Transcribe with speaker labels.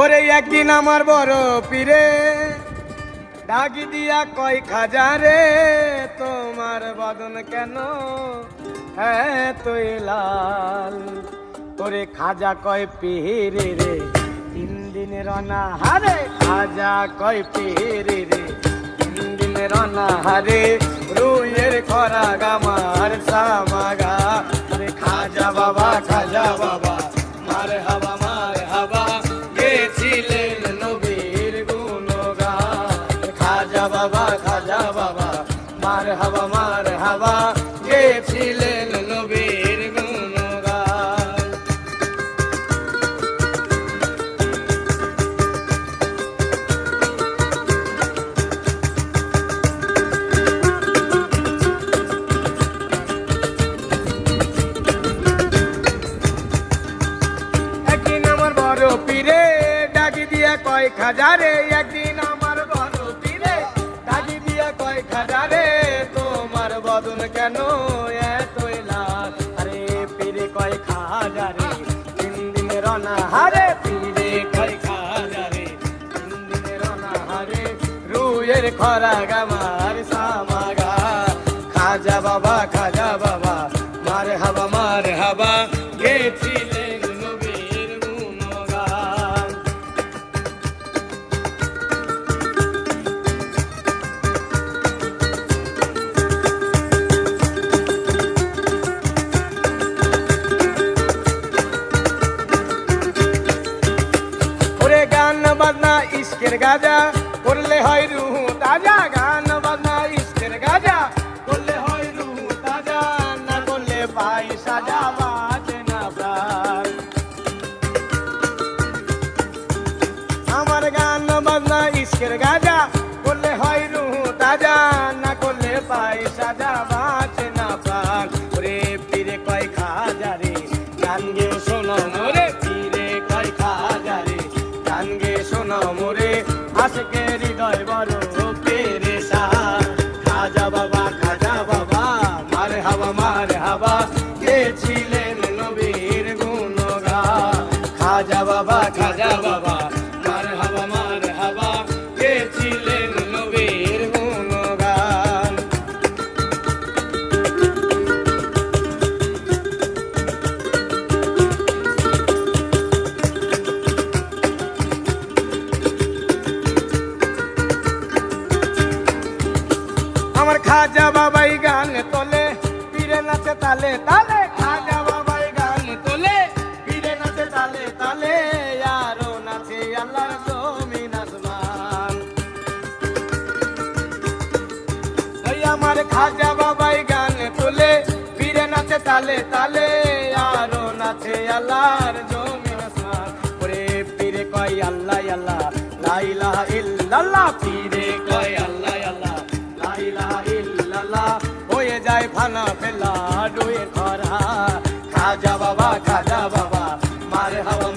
Speaker 1: ওরে একদিন আমার বড় পীরে, ডাকি দিয়া কয় খাজারে তোমার বদন কেন হ্যাঁ তুই লাল? ওরে খাজা কয় পিহিরে রে, তিন দিন রনা হারে, খাজা কয় পিহিরে রে, তিন দিন রনা হারে, রুইয়ের খরা গামার সামাগা। মার হাবা গেছিলেন নবীর গুণগান। একদিন আমার বড় পীরে ডাকি দিয়া কয় খাজারে একদিন আমার কেন এতই লাল আরে পীরে কয় খাজারে তিন দিন রনা হারে পীরে কয় খাজারে তিন দিন রনা হারে, রুয়ের খরা গামার বাজনা ইস্কের গাজা, করলে হয় রুহু তাজা, গান বাজনা ইস্কের গাজা, করলে হয় রুহু তাজা, না করলে পাই সাজা বাজে না প্রাণ। আমার গান বাজনা ইস্কের গাজা খাজা বাবা খাজা বাবা। মার হাবা খাজা বাবাই গান তোলে পীরে নাচে তালে তালে। তোমার খাজা বাবাই গান তোলে, ফিরে নাচে তালে তালে, আরও নাচে আল্লাহর আসমান। ওরে কয় আল্লাহ আল্লাহ লাইলা ইল্লাল্লাহ, ফিরে কয় আল্লাহ আল্লাহ ইল্লাল্লাহ হয়ে যায় ফানা ফেলা ডুয়ে ধরা। খাজা বাবা খাজা বাবা, মারে হাওয়া